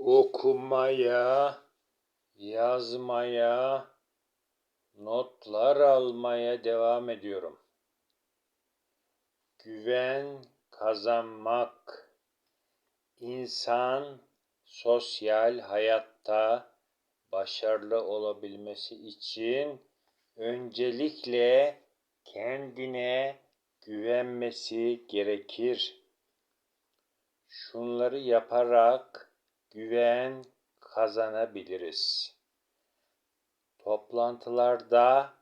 okumaya, yazmaya, notlar almaya devam ediyorum. Güven kazanmak insan sosyal hayatta başarılı olabilmesi için öncelikle kendine güvenmesi gerekir. Şunları yaparak güven kazanabiliriz. Toplantılarda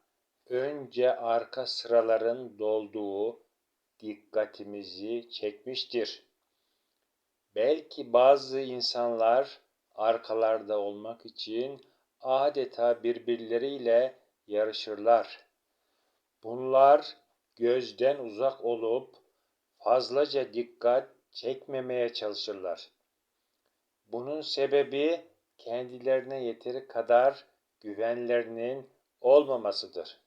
önce arka sıraların dolduğu dikkatimizi çekmiştir. Belki bazı insanlar arkalarda olmak için adeta birbirleriyle yarışırlar. Bunlar gözden uzak olup fazlaca dikkat çekmemeye çalışırlar. Bunun sebebi kendilerine yeteri kadar güvenlerinin olmamasıdır.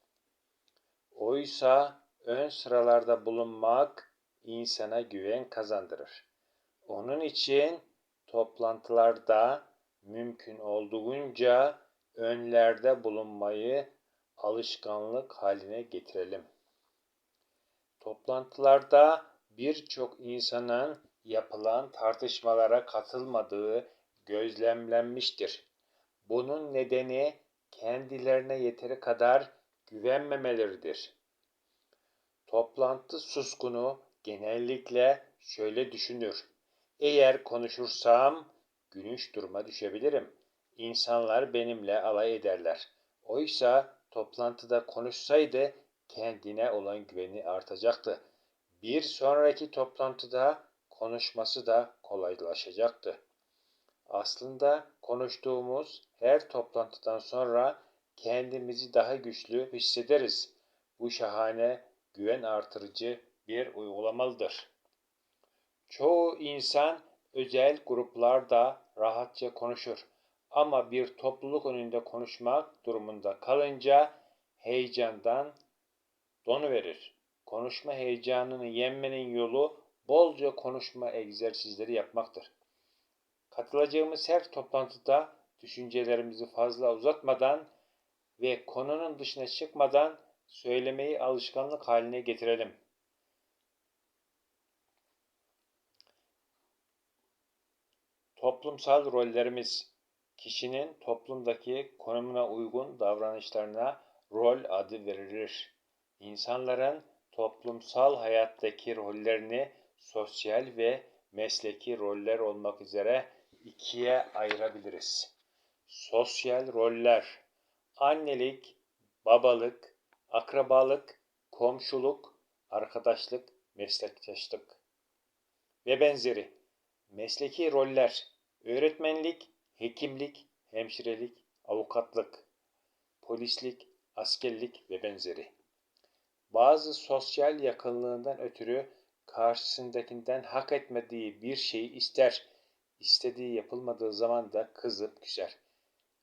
Oysa ön sıralarda bulunmak insana güven kazandırır. Onun için toplantılarda mümkün olduğunca önlerde bulunmayı alışkanlık haline getirelim. Toplantılarda birçok insanın yapılan tartışmalara katılmadığı gözlemlenmiştir. Bunun nedeni kendilerine yeteri kadar güvenmemeleridir. Toplantı suskunu genellikle şöyle düşünür. Eğer konuşursam gülünç duruma düşebilirim. İnsanlar benimle alay ederler. Oysa toplantıda konuşsaydı kendine olan güveni artacaktı. Bir sonraki toplantıda konuşması da kolaylaşacaktı. Aslında konuştuğumuz her toplantıdan sonra kendimizi daha güçlü hissederiz. Bu şahane güven artırıcı bir uygulamalıdır. Çoğu insan özel gruplarda rahatça konuşur ama bir topluluk önünde konuşmak durumunda kalınca heyecandan donuverir. Konuşma heyecanını yenmenin yolu bolca konuşma egzersizleri yapmaktır. Katılacağımız her toplantıda düşüncelerimizi fazla uzatmadan ve konunun dışına çıkmadan söylemeyi alışkanlık haline getirelim. Toplumsal rollerimiz kişinin toplumdaki konumuna uygun davranışlarına rol adı verilir. İnsanların toplumsal hayattaki rollerini sosyal ve mesleki roller olmak üzere ikiye ayırabiliriz. Sosyal roller annelik, babalık, akrabalık, komşuluk, arkadaşlık, meslektaşlık ve benzeri. Mesleki roller öğretmenlik, hekimlik, hemşirelik, avukatlık, polislik, askerlik ve benzeri. Bazı sosyal yakınlığından ötürü karşısındakinden hak etmediği bir şeyi ister, istediği yapılmadığı zaman da kızıp küser.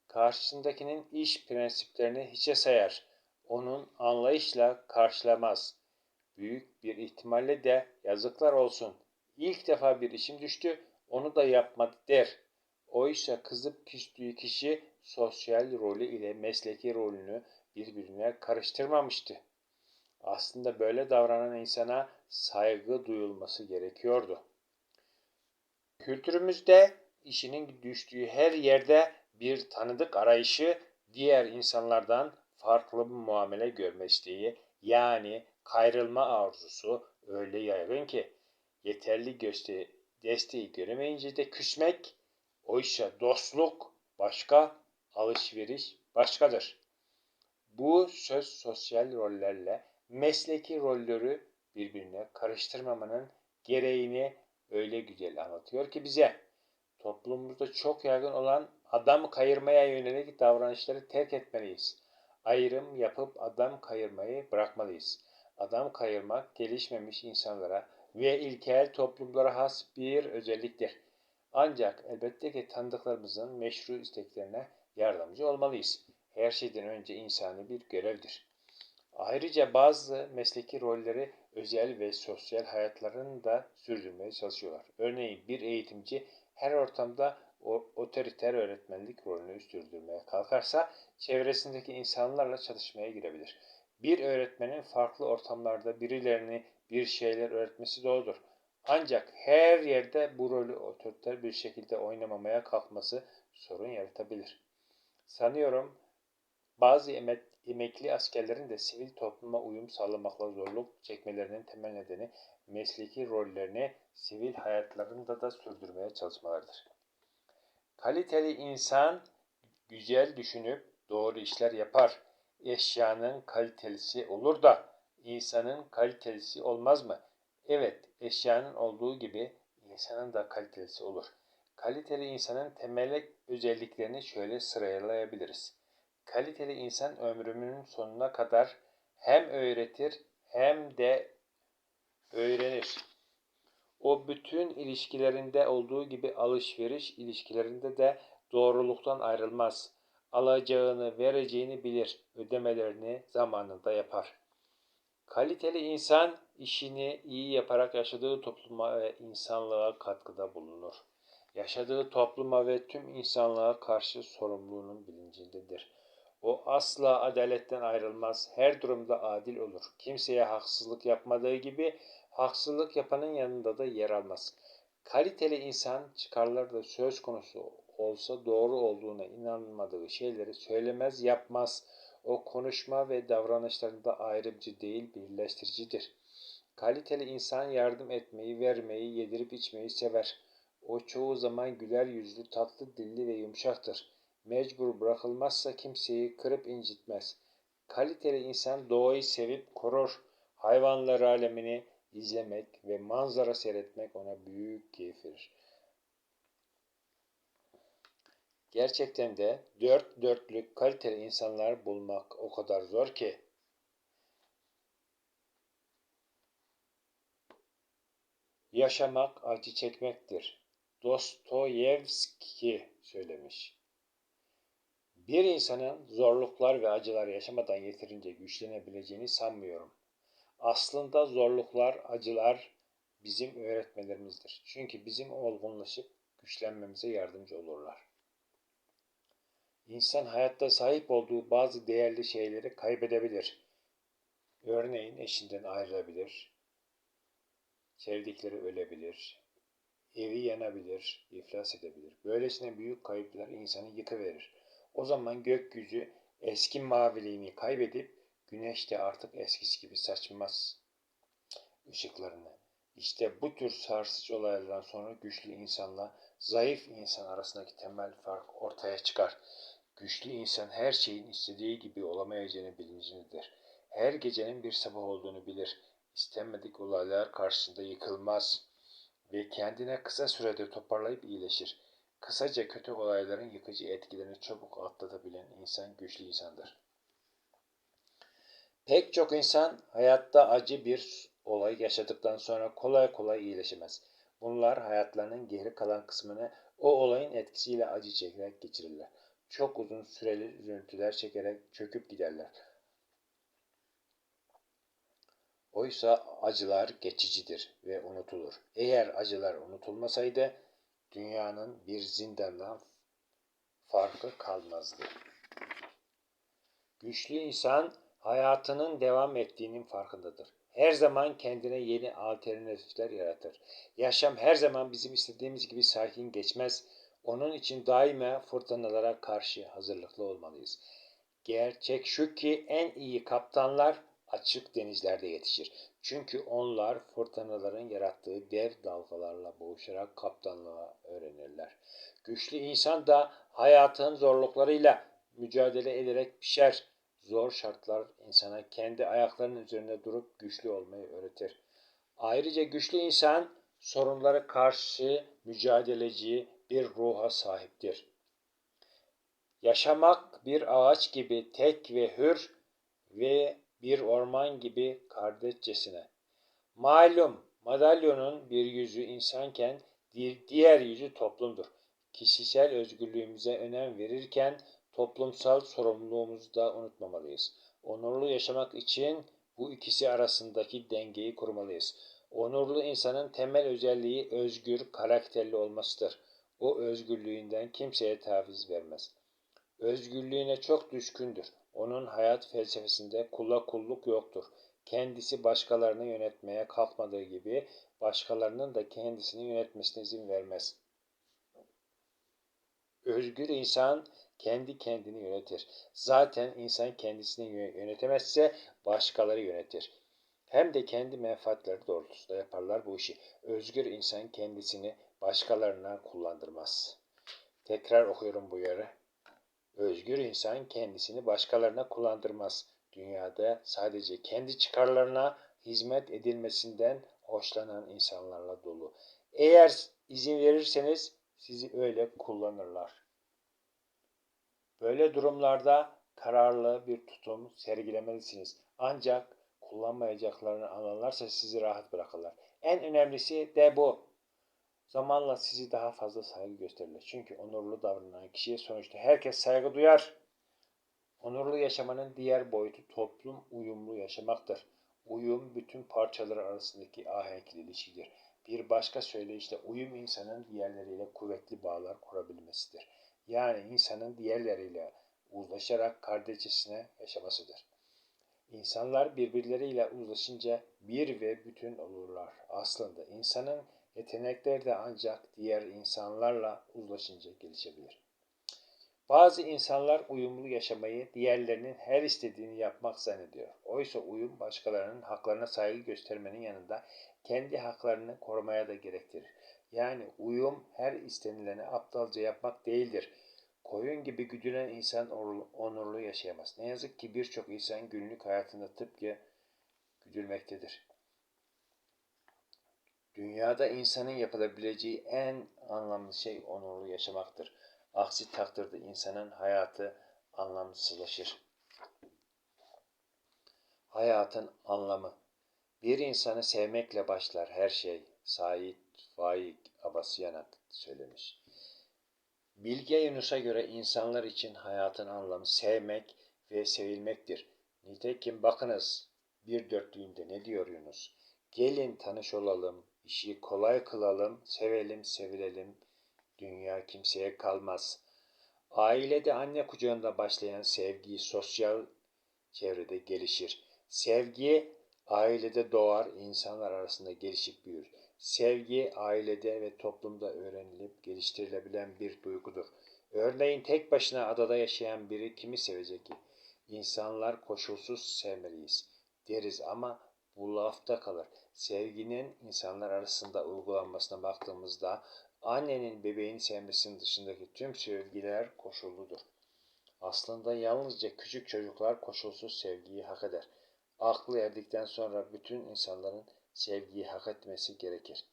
Karşısındakinin iş prensiplerini hiçe sayar, onun anlayışla karşılamaz. Büyük bir ihtimalle de yazıklar olsun. İlk defa bir işim düştü, onu da yapmadı der. Oysa kızıp küstüğü kişi sosyal rolü ile mesleki rolünü birbirine karıştırmamıştı. Aslında böyle davranan insana saygı duyulması gerekiyordu. Kültürümüzde işinin düştüğü her yerde bir tanıdık arayışı, diğer insanlardan farklı bir muamele görme isteği, yani kayrılma arzusu öyle yaygın ki yeterli gösteri, desteği göremeyince de küsmek, oysa dostluk başka, alışveriş başkadır. Bu söz sosyal rollerle mesleki rolleri birbirine karıştırmamanın gereğini öyle güzel anlatıyor ki bize. Toplumumuzda çok yaygın olan adam kayırmaya yönelik davranışları terk etmeliyiz. Ayrım yapıp adam kayırmayı bırakmalıyız. Adam kayırmak gelişmemiş insanlara ve ilkel toplumlara has bir özelliktir. Ancak elbette ki tanıdıklarımızın meşru isteklerine yardımcı olmalıyız. Her şeyden önce insani bir görevdir. Ayrıca bazı mesleki rolleri özel ve sosyal hayatlarını da sürdürmeye çalışıyorlar. Örneğin bir eğitimci her ortamda otoriter öğretmenlik rolünü sürdürmeye kalkarsa çevresindeki insanlarla çatışmaya girebilir. Bir öğretmenin farklı ortamlarda birilerini bir şeyler öğretmesi doğrudur. Ancak her yerde bu rolü otoriter bir şekilde oynamamaya kalkması sorun yaratabilir. Sanıyorum bazı emek, emekli askerlerin de sivil topluma uyum sağlamakla zorluk çekmelerinin temel nedeni mesleki rollerini sivil hayatlarında da sürdürmeye çalışmalarıdır. Kaliteli insan güzel düşünüp doğru işler yapar. Eşyanın kalitelisi olur da insanın kalitelisi olmaz mı? Evet, eşyanın olduğu gibi insanın da kalitelisi olur. Kaliteli insanın temel özelliklerini şöyle sıralayabiliriz. Kaliteli insan ömrünün sonuna kadar hem öğretir hem de öğrenir. O bütün ilişkilerinde olduğu gibi alışveriş ilişkilerinde de doğruluktan ayrılmaz. Alacağını, vereceğini bilir. Ödemelerini zamanında yapar. Kaliteli insan işini iyi yaparak yaşadığı topluma ve insanlığa katkıda bulunur. Yaşadığı topluma ve tüm insanlığa karşı sorumluluğunun bilincindedir. O asla adaletten ayrılmaz. Her durumda adil olur. Kimseye haksızlık yapmadığı gibi haksızlık yapanın yanında da yer almaz. Kaliteli insan çıkarları da söz konusu olsa doğru olduğuna inanmadığı şeyleri söylemez, yapmaz. O konuşma ve davranışlarında ayrımcı değil, birleştiricidir. Kaliteli insan yardım etmeyi, vermeyi, yedirip içmeyi sever. O çoğu zaman güler yüzlü, tatlı dilli ve yumuşaktır. Mecbur bırakılmazsa kimseyi kırıp incitmez. Kaliteli insan doğayı sevip korur. Hayvanlar alemini izlemek ve manzara seyretmek ona büyük keyif verir. Gerçekten de dört dörtlük kaliteli insanlar bulmak o kadar zor ki. Yaşamak acı çekmektir. Dostoyevski söylemiş. Bir insanın zorluklar ve acılar yaşamadan yeterince güçlenebileceğini sanmıyorum. Aslında zorluklar, acılar bizim öğretmenlerimizdir. Çünkü bizim olgunlaşıp güçlenmemize yardımcı olurlar. İnsan hayatta sahip olduğu bazı değerli şeyleri kaybedebilir. Örneğin eşinden ayrılabilir, sevdikleri ölebilir, evi yanabilir, iflas edebilir. Böylesine büyük kayıplar insanı yıkıverir. O zaman gökyüzü eski maviliğini kaybedip güneş de artık eskisi gibi saçmaz ışıklarını. İşte bu tür sarsıcı olaylardan sonra güçlü insanla zayıf insan arasındaki temel fark ortaya çıkar. Güçlü insan her şeyin istediği gibi olamayacağını bilincindedir. Her gecenin bir sabah olduğunu bilir. İstenmedik olaylar karşısında yıkılmaz ve kendine kısa sürede toparlayıp iyileşir. Kısaca kötü olayların yıkıcı etkilerini çabuk atlatabilen insan güçlü insandır. Pek çok insan hayatta acı bir olay yaşadıktan sonra kolay kolay iyileşemez. Bunlar hayatlarının geri kalan kısmını o olayın etkisiyle acı çekerek geçirirler çok uzun süreli üzüntüler çekerek çöküp giderler. Oysa acılar geçicidir ve unutulur. Eğer acılar unutulmasaydı dünyanın bir zindandan farkı kalmazdı. Güçlü insan hayatının devam ettiğinin farkındadır. Her zaman kendine yeni alternatifler yaratır. Yaşam her zaman bizim istediğimiz gibi sakin geçmez onun için daima fırtınalara karşı hazırlıklı olmalıyız. Gerçek şu ki en iyi kaptanlar açık denizlerde yetişir. Çünkü onlar fırtınaların yarattığı dev dalgalarla boğuşarak kaptanlığa öğrenirler. Güçlü insan da hayatın zorluklarıyla mücadele ederek pişer. Zor şartlar insana kendi ayaklarının üzerinde durup güçlü olmayı öğretir. Ayrıca güçlü insan sorunlara karşı mücadeleci, bir ruha sahiptir. Yaşamak bir ağaç gibi tek ve hür ve bir orman gibi kardeşçesine. Malum madalyonun bir yüzü insanken diğer yüzü toplumdur. Kişisel özgürlüğümüze önem verirken toplumsal sorumluluğumuzu da unutmamalıyız. Onurlu yaşamak için bu ikisi arasındaki dengeyi kurmalıyız. Onurlu insanın temel özelliği özgür, karakterli olmasıdır. O özgürlüğünden kimseye taviz vermez. Özgürlüğüne çok düşkündür. Onun hayat felsefesinde kula kulluk yoktur. Kendisi başkalarını yönetmeye kalkmadığı gibi başkalarının da kendisini yönetmesine izin vermez. Özgür insan kendi kendini yönetir. Zaten insan kendisini yönetemezse başkaları yönetir. Hem de kendi menfaatleri doğrultusunda yaparlar bu işi. Özgür insan kendisini başkalarına kullandırmaz. Tekrar okuyorum bu yere. Özgür insan kendisini başkalarına kullandırmaz. Dünyada sadece kendi çıkarlarına hizmet edilmesinden hoşlanan insanlarla dolu. Eğer izin verirseniz sizi öyle kullanırlar. Böyle durumlarda kararlı bir tutum sergilemelisiniz. Ancak kullanmayacaklarını anlarlarsa sizi rahat bırakırlar. En önemlisi de bu. Zamanla sizi daha fazla saygı gösterirler. Çünkü onurlu davranan kişiye sonuçta herkes saygı duyar. Onurlu yaşamanın diğer boyutu toplum uyumlu yaşamaktır. Uyum bütün parçalar arasındaki ahenkli ilişkidir. Bir başka söyleyişle uyum insanın diğerleriyle kuvvetli bağlar kurabilmesidir. Yani insanın diğerleriyle uzlaşarak kardeşçesine yaşamasıdır. İnsanlar birbirleriyle uzlaşınca bir ve bütün olurlar. Aslında insanın yetenekleri de ancak diğer insanlarla uzlaşınca gelişebilir. Bazı insanlar uyumlu yaşamayı diğerlerinin her istediğini yapmak zannediyor. Oysa uyum başkalarının haklarına saygı göstermenin yanında kendi haklarını korumaya da gerektirir. Yani uyum her istenileni aptalca yapmak değildir. Koyun gibi güdülen insan onurlu yaşayamaz. Ne yazık ki birçok insan günlük hayatında tıpkı güdülmektedir. Dünyada insanın yapılabileceği en anlamlı şey onurlu yaşamaktır. Aksi takdirde insanın hayatı anlamsızlaşır. Hayatın anlamı Bir insanı sevmekle başlar her şey. Said Faik Abasyanak söylemiş. Bilge Yunus'a göre insanlar için hayatın anlamı sevmek ve sevilmektir. Nitekim bakınız bir dörtlüğünde ne diyor Yunus? Gelin tanış olalım, işi kolay kılalım, sevelim, sevilelim, dünya kimseye kalmaz. Ailede anne kucağında başlayan sevgi sosyal çevrede gelişir. Sevgi ailede doğar, insanlar arasında gelişip büyür. Sevgi ailede ve toplumda öğrenilip geliştirilebilen bir duygudur. Örneğin tek başına adada yaşayan biri kimi sevecek ki? İnsanlar koşulsuz sevmeliyiz deriz ama bu lafta kalır. Sevginin insanlar arasında uygulanmasına baktığımızda annenin bebeğini sevmesinin dışındaki tüm sevgiler koşulludur. Aslında yalnızca küçük çocuklar koşulsuz sevgiyi hak eder. Aklı erdikten sonra bütün insanların sevgiyi hak etmesi gerekir.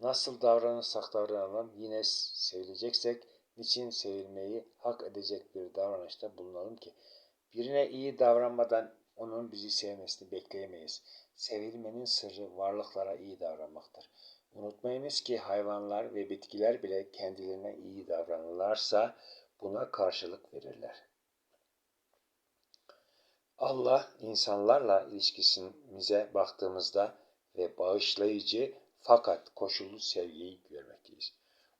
Nasıl davranırsak davranalım yine sevileceksek niçin sevilmeyi hak edecek bir davranışta bulunalım ki birine iyi davranmadan onun bizi sevmesini bekleyemeyiz. Sevilmenin sırrı varlıklara iyi davranmaktır. Unutmayınız ki hayvanlar ve bitkiler bile kendilerine iyi davranırlarsa buna karşılık verirler. Allah insanlarla ilişkisimize baktığımızda ve bağışlayıcı fakat koşullu sevgiyi görmekteyiz.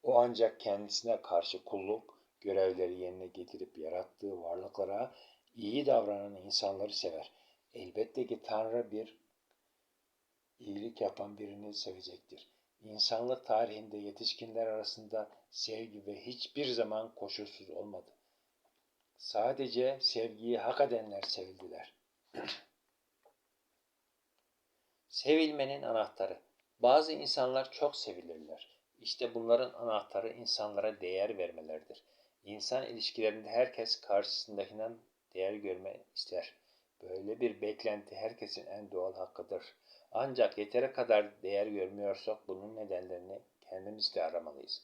O ancak kendisine karşı kulluk görevleri yerine getirip yarattığı varlıklara iyi davranan insanları sever. Elbette ki Tanrı bir iyilik yapan birini sevecektir. İnsanlık tarihinde yetişkinler arasında sevgi ve hiçbir zaman koşulsuz olmadı. Sadece sevgiyi hak edenler sevildiler. Sevilmenin anahtarı. Bazı insanlar çok sevilirler. İşte bunların anahtarı insanlara değer vermelerdir. İnsan ilişkilerinde herkes karşısındakinden değer görme ister. Böyle bir beklenti herkesin en doğal hakkıdır. Ancak yeteri kadar değer görmüyorsak bunun nedenlerini kendimiz de aramalıyız.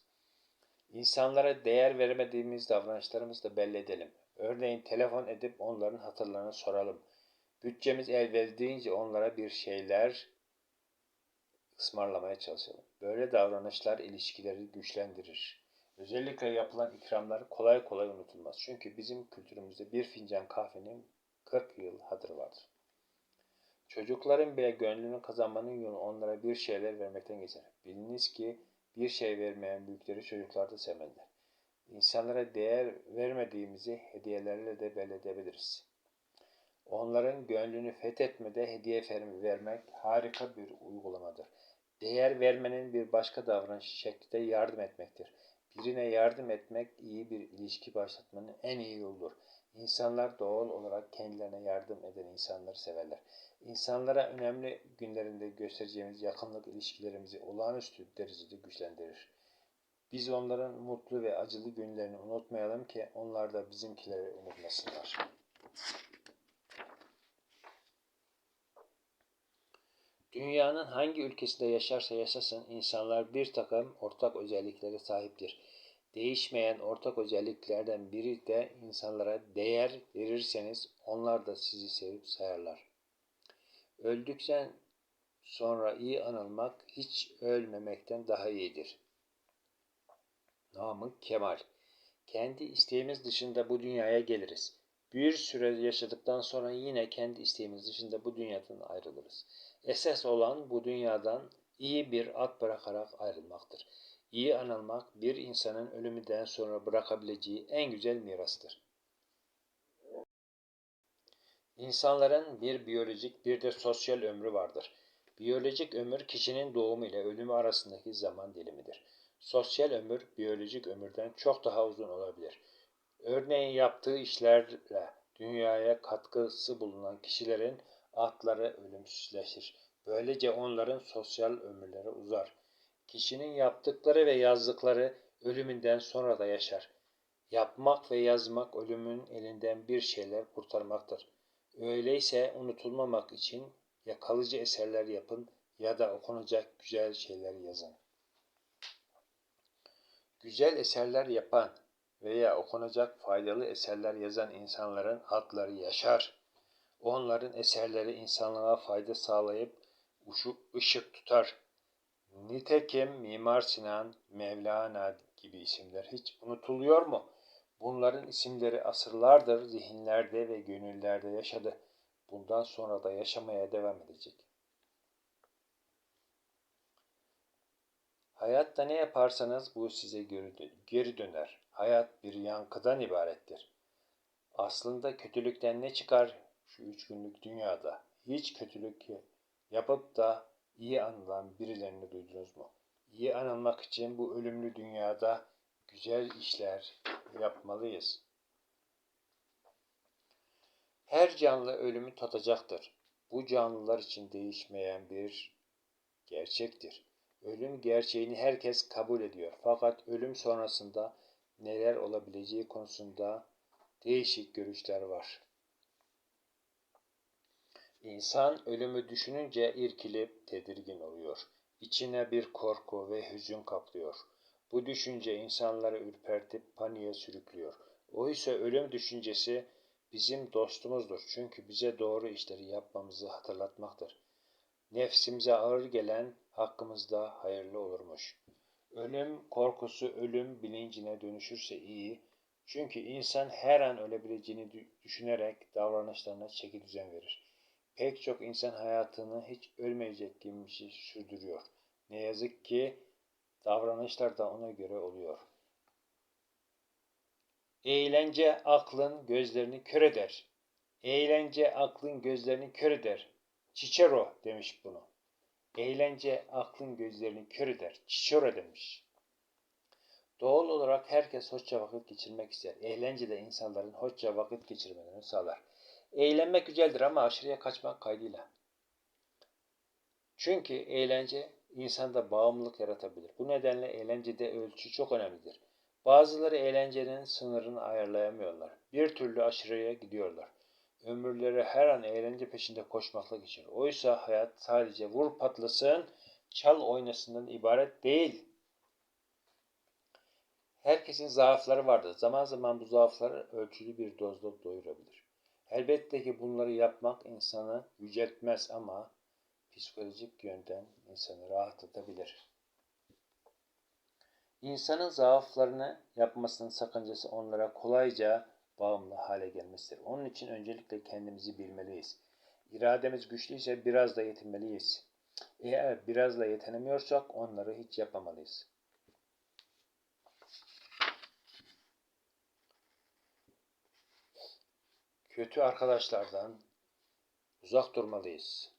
İnsanlara değer vermediğimiz davranışlarımızı da belli edelim. Örneğin telefon edip onların hatırlarını soralım. Bütçemiz el verdiğince onlara bir şeyler ısmarlamaya çalışalım. Böyle davranışlar ilişkileri güçlendirir. Özellikle yapılan ikramlar kolay kolay unutulmaz. Çünkü bizim kültürümüzde bir fincan kahvenin 40 yıl hatırı vardır. Çocukların bile gönlünü kazanmanın yolu onlara bir şeyler vermekten geçer. Biliniz ki Bir şey vermeyen büyükleri çocuklar da sevmezler. İnsanlara değer vermediğimizi hediyelerle de belli edebiliriz. Onların gönlünü fethetmede hediye vermek harika bir uygulamadır. Değer vermenin bir başka davranış şekli de yardım etmektir. Birine yardım etmek iyi bir ilişki başlatmanın en iyi yoludur. İnsanlar doğal olarak kendilerine yardım eden insanları severler. İnsanlara önemli günlerinde göstereceğimiz yakınlık ilişkilerimizi olağanüstü derecede güçlendirir. Biz onların mutlu ve acılı günlerini unutmayalım ki onlar da bizimkileri unutmasınlar. Dünyanın hangi ülkesinde yaşarsa yaşasın insanlar bir takım ortak özelliklere sahiptir. Değişmeyen ortak özelliklerden biri de insanlara değer verirseniz onlar da sizi sevip sayarlar. Öldükten sonra iyi anılmak hiç ölmemekten daha iyidir. Namık Kemal Kendi isteğimiz dışında bu dünyaya geliriz. Bir süre yaşadıktan sonra yine kendi isteğimiz dışında bu dünyadan ayrılırız. Esas olan bu dünyadan iyi bir at bırakarak ayrılmaktır. İyi anılmak bir insanın ölümünden sonra bırakabileceği en güzel mirastır. İnsanların bir biyolojik bir de sosyal ömrü vardır. Biyolojik ömür kişinin doğumu ile ölümü arasındaki zaman dilimidir. Sosyal ömür biyolojik ömürden çok daha uzun olabilir. Örneğin yaptığı işlerle dünyaya katkısı bulunan kişilerin adları ölümsüzleşir. Böylece onların sosyal ömürleri uzar. Kişinin yaptıkları ve yazdıkları ölümünden sonra da yaşar. Yapmak ve yazmak ölümün elinden bir şeyler kurtarmaktır. Öyleyse unutulmamak için ya kalıcı eserler yapın ya da okunacak güzel şeyler yazın. Güzel eserler yapan veya okunacak faydalı eserler yazan insanların adları yaşar. Onların eserleri insanlığa fayda sağlayıp ışık tutar. Nitekim Mimar Sinan, Mevlana gibi isimler hiç unutuluyor mu? Bunların isimleri asırlardır zihinlerde ve gönüllerde yaşadı. Bundan sonra da yaşamaya devam edecek. Hayatta ne yaparsanız bu size geri döner. Hayat bir yankıdan ibarettir. Aslında kötülükten ne çıkar şu üç günlük dünyada? Hiç kötülük yapıp da iyi anılan birilerini duydunuz mu? İyi anılmak için bu ölümlü dünyada güzel işler yapmalıyız. Her canlı ölümü tadacaktır. Bu canlılar için değişmeyen bir gerçektir. Ölüm gerçeğini herkes kabul ediyor. Fakat ölüm sonrasında neler olabileceği konusunda değişik görüşler var. İnsan ölümü düşününce irkilip tedirgin oluyor. İçine bir korku ve hüzün kaplıyor. Bu düşünce insanları ürpertip paniğe sürüklüyor. Oysa ölüm düşüncesi bizim dostumuzdur. Çünkü bize doğru işleri yapmamızı hatırlatmaktır. Nefsimize ağır gelen hakkımızda hayırlı olurmuş. Ölüm korkusu ölüm bilincine dönüşürse iyi. Çünkü insan her an ölebileceğini düşünerek davranışlarına çeki düzen verir. Pek çok insan hayatını hiç ölmeyecek gibi şey sürdürüyor. Ne yazık ki davranışlar da ona göre oluyor. Eğlence aklın gözlerini kör eder. Eğlence aklın gözlerini kör eder. Cicero demiş bunu. Eğlence aklın gözlerini kör eder. Cicero demiş. Doğal olarak herkes hoşça vakit geçirmek ister. Eğlence de insanların hoşça vakit geçirmelerini sağlar. Eğlenmek güzeldir ama aşırıya kaçmak kaydıyla. Çünkü eğlence insanda bağımlılık yaratabilir. Bu nedenle eğlencede ölçü çok önemlidir. Bazıları eğlencenin sınırını ayarlayamıyorlar. Bir türlü aşırıya gidiyorlar. Ömürleri her an eğlence peşinde koşmakla geçiyor. Oysa hayat sadece vur patlasın, çal oynasından ibaret değil. Herkesin zaafları vardır. Zaman zaman bu zaafları ölçülü bir dozda doyurabilir. Elbette ki bunları yapmak insanı yüceltmez ama psikolojik yönden insanı rahatlatabilir. İnsanın zaaflarını yapmasının sakıncası onlara kolayca bağımlı hale gelmesidir. Onun için öncelikle kendimizi bilmeliyiz. İrademiz güçlüyse biraz da yetinmeliyiz. Eğer biraz da yetenemiyorsak onları hiç yapmamalıyız. Kötü arkadaşlardan uzak durmalıyız.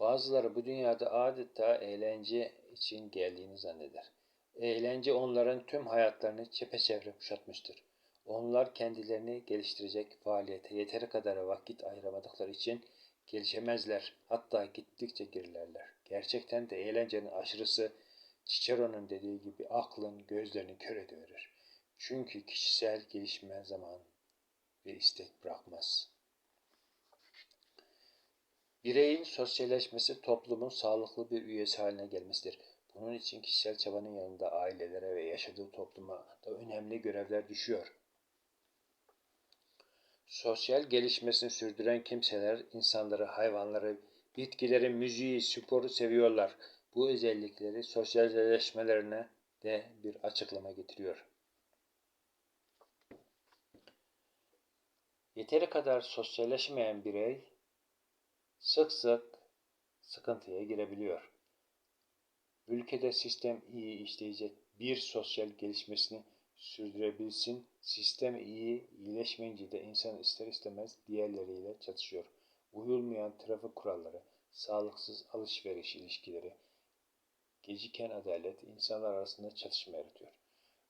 Bazıları bu dünyada adeta eğlence için geldiğini zanneder. Eğlence onların tüm hayatlarını çepeçevre kuşatmıştır. Onlar kendilerini geliştirecek faaliyete yeteri kadar vakit ayıramadıkları için gelişemezler. Hatta gittikçe gerilerler. Gerçekten de eğlencenin aşırısı Cicero'nun dediği gibi aklın gözlerini kör ediverir. Çünkü kişisel gelişme zaman ve istek bırakmaz. Bireyin sosyalleşmesi toplumun sağlıklı bir üyesi haline gelmesidir. Bunun için kişisel çabanın yanında ailelere ve yaşadığı topluma da önemli görevler düşüyor. Sosyal gelişmesini sürdüren kimseler insanları, hayvanları, bitkileri, müziği, sporu seviyorlar. Bu özellikleri sosyalleşmelerine de bir açıklama getiriyor. Yeteri kadar sosyalleşmeyen birey sık sık sıkıntıya girebiliyor. Ülkede sistem iyi işleyecek bir sosyal gelişmesini sürdürebilsin. Sistem iyi iyileşmeyince de insan ister istemez diğerleriyle çatışıyor. Uyulmayan trafik kuralları, sağlıksız alışveriş ilişkileri, geciken adalet insanlar arasında çatışma yaratıyor.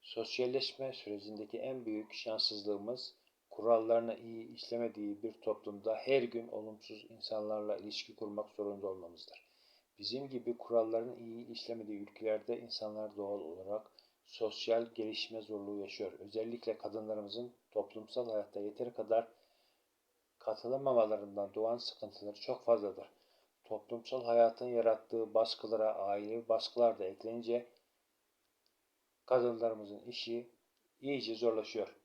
Sosyalleşme sürecindeki en büyük şanssızlığımız kurallarını iyi işlemediği bir toplumda her gün olumsuz insanlarla ilişki kurmak zorunda olmamızdır. Bizim gibi kuralların iyi işlemediği ülkelerde insanlar doğal olarak sosyal gelişme zorluğu yaşıyor. Özellikle kadınlarımızın toplumsal hayatta yeteri kadar katılamamalarından doğan sıkıntıları çok fazladır. Toplumsal hayatın yarattığı baskılara aile baskılar da eklenince kadınlarımızın işi iyice zorlaşıyor.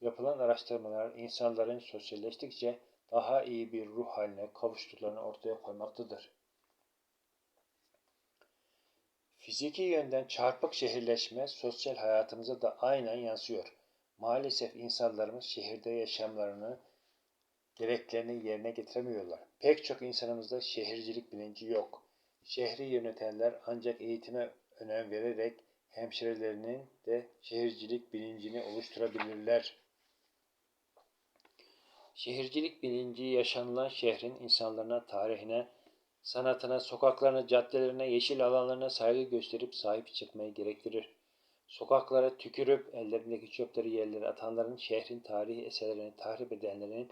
Yapılan araştırmalar insanların sosyalleştikçe daha iyi bir ruh haline kavuştuklarını ortaya koymaktadır. Fiziki yönden çarpık şehirleşme sosyal hayatımıza da aynen yansıyor. Maalesef insanlarımız şehirde yaşamlarını gereklerini yerine getiremiyorlar. Pek çok insanımızda şehircilik bilinci yok. Şehri yönetenler ancak eğitime önem vererek hemşirelerinin de şehircilik bilincini oluşturabilirler. Şehircilik bilinci yaşanılan şehrin insanlarına, tarihine, sanatına, sokaklarına, caddelerine, yeşil alanlarına saygı gösterip sahip çıkmayı gerektirir. Sokaklara tükürüp ellerindeki çöpleri yerlere atanların, şehrin tarihi eserlerini tahrip edenlerin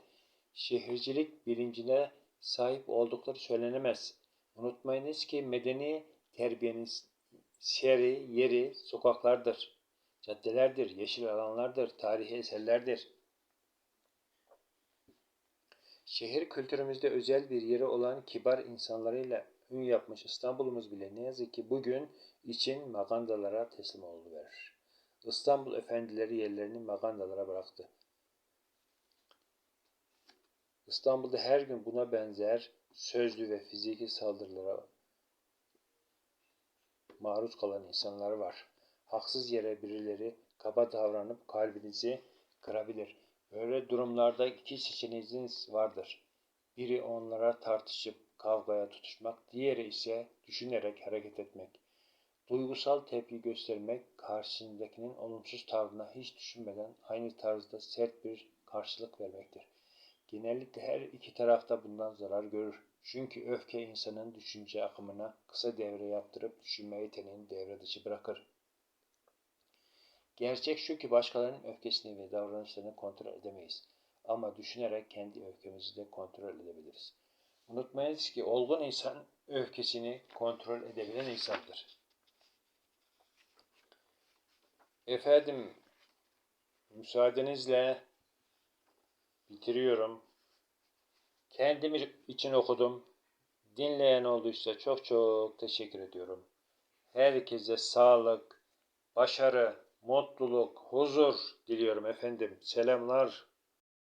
şehircilik bilincine sahip oldukları söylenemez. Unutmayınız ki medeni terbiyenin seri yeri sokaklardır, caddelerdir, yeşil alanlardır, tarihi eserlerdir. Şehir kültürümüzde özel bir yeri olan kibar insanlarıyla ün yapmış İstanbul'umuz bile ne yazık ki bugün için magandalara teslim oldu verir. İstanbul efendileri yerlerini magandalara bıraktı. İstanbul'da her gün buna benzer sözlü ve fiziki saldırılara maruz kalan insanlar var. Haksız yere birileri kaba davranıp kalbinizi kırabilir. Böyle durumlarda iki seçeneğiniz vardır. Biri onlara tartışıp kavgaya tutuşmak, diğeri ise düşünerek hareket etmek. Duygusal tepki göstermek, karşısındakinin olumsuz tavrına hiç düşünmeden aynı tarzda sert bir karşılık vermektir. Genellikle her iki tarafta bundan zarar görür. Çünkü öfke insanın düşünce akımına kısa devre yaptırıp düşünme yeteneğini devre dışı bırakır. Gerçek şu ki başkalarının öfkesini ve davranışlarını kontrol edemeyiz. Ama düşünerek kendi öfkemizi de kontrol edebiliriz. Unutmayınız ki olgun insan öfkesini kontrol edebilen insandır. Efendim, müsaadenizle bitiriyorum. Kendim için okudum. Dinleyen olduysa çok çok teşekkür ediyorum. Herkese sağlık, başarı, mutluluk, huzur diliyorum efendim. Selamlar.